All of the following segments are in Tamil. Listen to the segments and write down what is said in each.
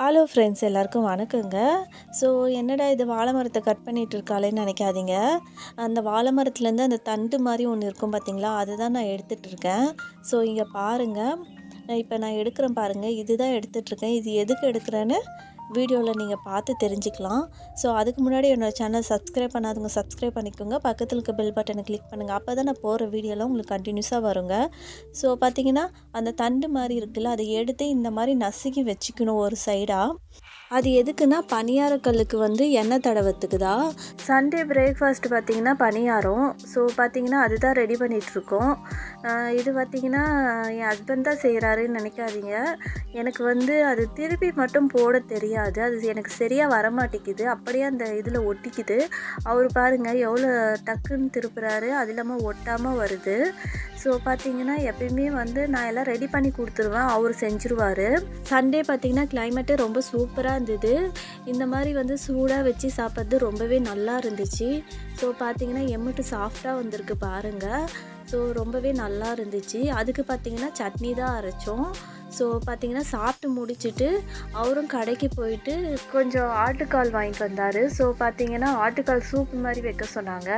ஹலோ ஃப்ரெண்ட்ஸ் எல்லாருக்கும் வணக்கங்க. ஸோ என்னடா இது வாழை மரத்தை கட் பண்ணிகிட்டு இருக்காளேன்னு நினைக்காதீங்க. அந்த வாழை மரத்துலேருந்து அந்த தண்டு மாதிரி ஒன்று இருக்கும் பார்த்தீங்களா அதுதான் நான் எடுத்துகிட்டு இருக்கேன். ஸோ இங்கே பாருங்கள் இப்போ நான் எடுக்கிறேன் பாருங்கள் இதுதான் எடுத்துகிட்ருக்கேன் இது எதுக்கு எடுக்கிறேன்னு வீடியோவில் நீங்கள் பார்த்து தெரிஞ்சுக்கலாம். ஸோ அதுக்கு முன்னாடி என்னோடய சேனல் சப்ஸ்கிரைப் பண்ணாதவங்க சப்ஸ்கிரைப் பண்ணிக்கோங்க. பக்கத்தில் இருக்க பெல் பட்டனை கிளிக் பண்ணுங்கள் அப்போ தான் நான் போகிற வீடியோலாம் உங்களுக்கு கண்டினியூஸாக வருங்க. ஸோ பார்த்தீங்கன்னா அந்த தண்டு மாதிரி இருக்குல்ல அதை எடுத்து இந்த மாதிரி நசுக்கி வச்சுக்கணும் ஒரு சைடாக அது எதுக்குன்னா பணியாரக்கல்லுக்கு வந்து எண்ணெய் தடவத்துக்கு தான் சண்டே பிரேக்ஃபாஸ்ட் பார்த்தீங்கன்னா பணியாரம். ஸோ பார்த்தீங்கன்னா அதுதான் ரெடி பண்ணிகிட்ருக்கோம் இது பார்த்தீங்கன்னா என் ஹஸ்பண்ட் தான் செய்கிறாருன்னு நினைக்காதீங்க. எனக்கு வந்து அது திருப்பி மட்டும் போட தெரியாது. அது எனக்கு சரியாக வரமாட்டேங்குது. அப்படியே அந்த இதில் ஒட்டிக்குது. அவர் பாருங்கள் எவ்வளோ டக்குன்னு திருப்புறாரு. அது இல்லாமல் ஒட்டாமல் வருது. ஸோ பார்த்தீங்கன்னா எப்பயுமே வந்து நான் எல்லாம் ரெடி பண்ணி கொடுத்துருவேன். அவர் செஞ்சுருவார். சண்டே பார்த்தீங்கன்னா கிளைமேட்டே ரொம்ப சூப்பராக இருந்தது இந்த மாதிரி வந்து சூடாக வச்சு சாப்பிட்றது ரொம்பவே நல்லா இருந்துச்சு. ஸோ பார்த்தீங்கன்னா எம்மிட்டு சாஃப்டாக வந்திருக்கு பாருங்கள் ஸோ ரொம்பவே நல்லா இருந்துச்சு. அதுக்கு பார்த்தீங்கன்னா சட்னி தான் அரைச்சோம். ஸோ பார்த்தீங்கன்னா சாப்பிட்டு முடிச்சுட்டு அவரும் கடைக்கு போயிட்டு கொஞ்சம் ஆட்டுக்கால் வாங்கிட்டு வந்தார். ஸோ பார்த்தீங்கன்னா ஆட்டுக்கால் சூப் மாதிரி வைக்க சொன்னாங்க.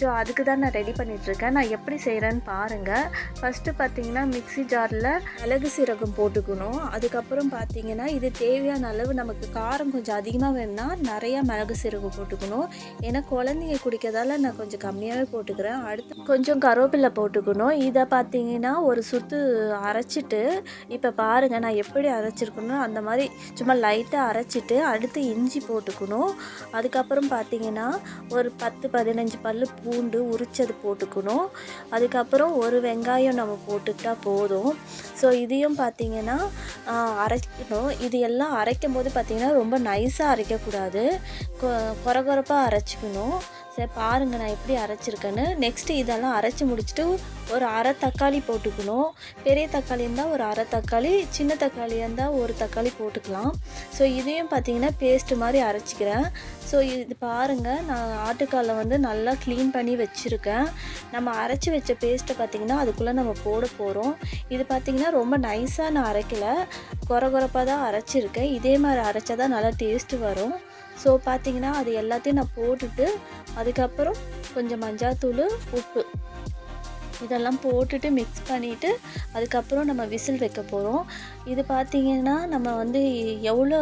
ஸோ அதுக்கு தான் நான் ரெடி பண்ணிகிட்ருக்கேன் நான் எப்படி செய்கிறேன்னு பாருங்கள் ஃபஸ்ட்டு பார்த்தீங்கன்னா மிக்ஸி ஜாரில் மிளகு சீரகம் போட்டுக்கணும். அதுக்கப்புறம் பார்த்தீங்கன்னா இது தேவையான அளவு நமக்கு காரம் கொஞ்சம் அதிகமாக வேணும்னா நிறையா மிளகு சீரகம் போட்டுக்கணும். ஏன்னா குழந்தைங்க குடிக்கிறதால நான் கொஞ்சம் கம்மியாகவே போட்டுக்கிறேன். அடுத்து கொஞ்சம் கருவேப்பிலை போட்டுக்கணும். இதை பார்த்தீங்கன்னா ஒரு சுற்று அரைச்சிட்டு இப்போ இப்போ பாருங்கள் நான் எப்படி அரைச்சிருக்கணும் அந்த மாதிரி சும்மா லைட்டாக அரைச்சிட்டு அடுத்து இஞ்சி போட்டுக்கணும். அதுக்கப்புறம் பார்த்தீங்கன்னா ஒரு பத்து பதினஞ்சு பல் பூண்டு உரிச்சது போட்டுக்கணும். அதுக்கப்புறம் ஒரு வெங்காயம் நம்ம போட்டுக்கிட்டால் போதும். ஸோ இதையும் பார்த்தீங்கன்னா அரைக்கணும். இது எல்லாம் அரைக்கும் போது பார்த்திங்கன்னா ரொம்ப நைஸாக அரைக்கக்கூடாது. கொர கொரப்பாக அரைச்சிக்கணும். சரி பாருங்கள் நான் எப்படி அரைச்சிருக்கேன்னு. நெக்ஸ்ட்டு இதெல்லாம் அரைச்சி முடிச்சுட்டு ஒரு அரை தக்காளி போட்டுக்கணும். பெரிய தக்காளி இருந்தால் ஒரு அரை தக்காளி சின்ன தக்காளி இருந்தால் ஒரு தக்காளி போட்டுக்கலாம். ஸோ இதையும் பார்த்திங்கன்னா பேஸ்ட்டு மாதிரி அரைச்சிக்கிறேன். ஸோ இது பாருங்கள் நான் ஆட்டுக்காலில் வந்து நல்லா க்ளீன் பண்ணி வச்சுருக்கேன். நம்ம அரைச்சி வச்ச பேஸ்ட்டை பார்த்திங்கன்னா அதுக்குள்ளே நம்ம போட போகிறோம் இது பார்த்திங்கன்னா ரொம்ப நைஸாக நான் அரைக்கலை. குறை குறைப்பாக தான் அரைச்சிருக்கேன். இதே மாதிரி அரைச்சா தான் நல்லா டேஸ்ட்டு வரும். ஸோ பார்த்தீங்கன்னா அது எல்லாத்தையும் நான் போட்டுட்டு அதுக்கப்புறம் கொஞ்சம் மஞ்சாத்தூள் உப்பு. இதெல்லாம் போட்டுட்டு மிக்ஸ் பண்ணிவிட்டு அதுக்கப்புறம் நம்ம விசில் வைக்க போகிறோம் இது பார்த்திங்கன்னா நம்ம வந்து எவ்வளோ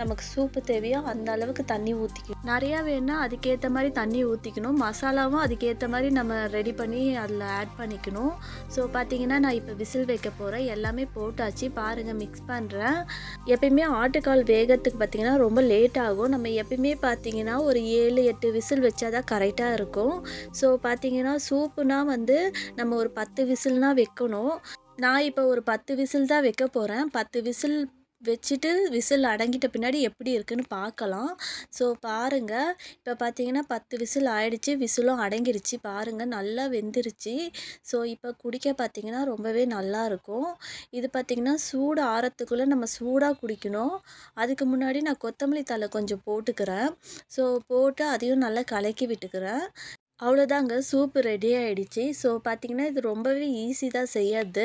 நமக்கு சூப்பு தேவையோ அந்த அளவுக்கு தண்ணி ஊற்றிக்கணும் நிறையா வேணால் அதுக்கேற்ற மாதிரி தண்ணி ஊற்றிக்கணும் மசாலாவும் அதுக்கேற்ற மாதிரி நம்ம ரெடி பண்ணி அதில் ஆட் பண்ணிக்கணும். ஸோ பார்த்தீங்கன்னா நான் இப்போ விசில் வைக்க போகிறேன் எல்லாமே போட்டாச்சு. பாருங்கள் மிக்ஸ் பண்ணுறேன் எப்பயுமே ஆட்டுக்கால் வேகத்துக்கு பார்த்திங்கன்னா ரொம்ப லேட் ஆகும். நம்ம எப்பயுமே பார்த்திங்கன்னா ஒரு ஏழு எட்டு விசில் வச்சா தான் கரெக்டாக இருக்கும். ஸோ பார்த்திங்கன்னா சூப்புனா வந்து நம்ம ஒரு பத்து விசில்னால் வைக்கணும். நான் இப்போ ஒரு பத்து விசில் தான் வைக்க போகிறேன் பத்து விசில் வச்சுட்டு விசில் அடங்கிட்ட பின்னாடி எப்படி இருக்குன்னு பார்க்கலாம். ஸோ பாருங்கள் இப்போ பார்த்தீங்கன்னா பத்து விசில் ஆயிடுச்சு. விசிலும் அடங்கிருச்சு. பாருங்கள் நல்லா வெந்துருச்சு. ஸோ இப்போ குடிக்க பார்த்தீங்கன்னா ரொம்பவே நல்லாயிருக்கும் இது பார்த்திங்கன்னா சூடு ஆறத்துக்குள்ளே நம்ம சூடாக குடிக்கணும். அதுக்கு முன்னாடி நான் கொத்தமல்லி தலை கொஞ்சம் போட்டுக்கிறேன். ஸோ போட்டு அதையும் நல்லா கலக்கி விட்டுக்கிறேன். அவ்வளோதாங்க சூப்பு ரெடி ஆகிடுச்சி ஸோ பார்த்திங்கன்னா இது ரொம்பவே ஈஸி தான் செய்யறது.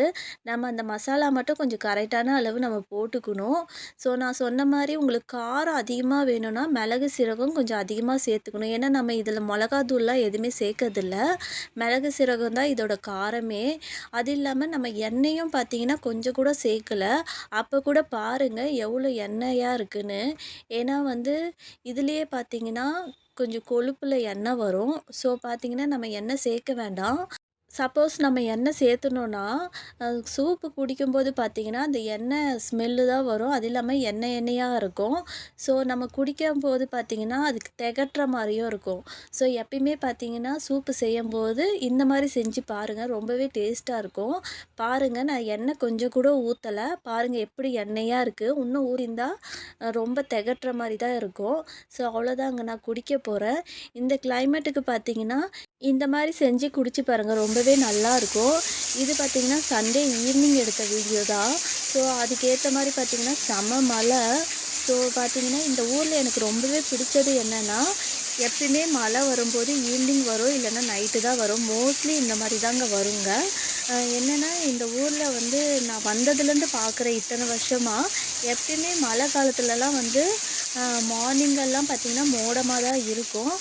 நம்ம அந்த மசாலா மட்டும் கொஞ்சம் கரெக்டான அளவு நம்ம போட்டுக்கணும். ஸோ நான் சொன்ன மாதிரி உங்களுக்கு காரம் அதிகமாக வேணும்னா மிளகு சீரகம் கொஞ்சம் அதிகமாக சேர்த்துக்கணும். ஏன்னா நம்ம இதில் மிளகாத்தூள்லாம் எதுவுமே சேர்க்கறதில்ல. மிளகு சீரகம் தான் இதோட காரமே. அது இல்லாமல் நம்ம எண்ணெயும் பார்த்திங்கன்னா கொஞ்சம் கூட சேர்க்கலை. அப்போ கூட பாருங்கள் எவ்வளோ எண்ணெயாக இருக்குன்னு. ஏன்னா வந்து இதுலேயே பார்த்திங்கன்னா கொஞ்சம் கொழுப்பில் எண்ணெய் வரும். ஸோ பார்த்திங்கன்னா நம்ம எண்ணெய் சேர்க்க வேண்டாம். சப்போஸ் நம்ம எண்ணெய் சேர்த்துனோன்னா சூப்பு குடிக்கும்போது பார்த்திங்கன்னா அந்த எண்ணெய் ஸ்மெல்லு தான் வரும். அது இல்லாமல் எண்ணெய் எண்ணெயாக இருக்கும். ஸோ நம்ம குடிக்கும் போது பார்த்திங்கன்னா அதுக்கு திகட்டுற மாதிரியும் இருக்கும். ஸோ எப்பயுமே பார்த்திங்கன்னா சூப்பு செய்யும்போது இந்த மாதிரி செஞ்சு பாருங்கள் ரொம்பவே டேஸ்ட்டாக இருக்கும். பாருங்கள் நான் எண்ணெய் கொஞ்சம் கூட ஊற்றலை பாருங்கள் எப்படி எண்ணெயாக இருக்குது இன்னும் ஊறிந்தால் ரொம்ப திகட்டுற மாதிரி தான் இருக்கும். ஸோ அவ்வளோதாங்க நான் குடிக்க போகிறேன் இந்த கிளைமேட்டுக்கு பார்த்திங்கன்னா இந்த மாதிரி செஞ்சு குடிச்சு பாருங்கள் ரொம்பவே நல்லாயிருக்கும் இது பார்த்திங்கன்னா சண்டே ஈவினிங் எடுத்த வீடியோ தான் ஸோ அதுக்கேற்ற மாதிரி பார்த்திங்கன்னா செம மழை. ஸோ பார்த்திங்கன்னா இந்த ஊரில் எனக்கு ரொம்பவே பிடிச்சது என்னென்னா எப்பயுமே மழை வரும்போது ஈவினிங் வரும் இல்லைன்னா நைட்டு தான் வரும். மோஸ்ட்லி இந்த மாதிரி தாங்க வருங்க. என்னென்னா இந்த ஊரில் வந்து நான் வந்ததுலேருந்து பார்க்குற இத்தனை வருஷமாக எப்பயுமே மழை காலத்துலலாம் வந்து மார்னிங்கெல்லாம் பார்த்திங்கன்னா மோடமாக தான் இருக்கும்.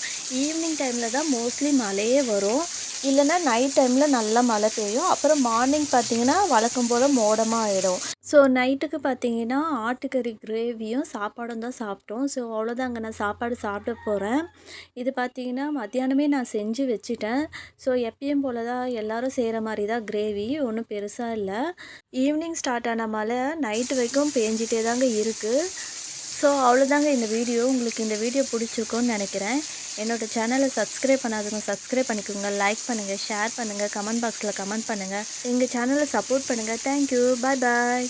ஈவினிங் டைமில் தான் மோஸ்ட்லி மழையே வரும். இல்லைன்னா நைட் டைமில் நல்லா மழை பெய்யும். அப்புறம் மார்னிங் பார்த்தீங்கன்னா வழக்கம் போல் மோடமாக ஆகிடும் ஸோ நைட்டுக்கு பார்த்தீங்கன்னா ஆட்டுக்கறி கிரேவியும் சாப்பாடும் தான் சாப்பிட்டோம். ஸோ அவ்வளோதாங்க நான் சாப்பாடு சாப்பிட போகிறேன் இது பார்த்தீங்கன்னா மத்தியானமே நான் செஞ்சு வச்சுட்டேன். ஸோ எப்பயும் போல் தான் எல்லோரும் செய்கிற மாதிரி தான் கிரேவி. ஒன்றும் பெருசாக இல்லை. ஈவினிங் ஸ்டார்ட் ஆன மழை நைட்டு வரைக்கும் பேஞ்சிட்டே தாங்க இருக்குது ஸோ அவ்வளோதாங்க இந்த வீடியோ உங்களுக்கு இந்த வீடியோ பிடிச்சிருக்கோன்னு நினைக்கிறேன். என்னோட சேனலை சப்ஸ்கிரைப் பண்ணாதவங்க சப்ஸ்கிரைப் பண்ணிக்கோங்க. லைக் பண்ணுங்கள் ஷேர் பண்ணுங்கள் கமெண்ட் பாக்ஸில் கமெண்ட் பண்ணுங்கள் எங்கள் சேனலை சப்போர்ட் பண்ணுங்கள் தேங்க்யூ பாய் பாய்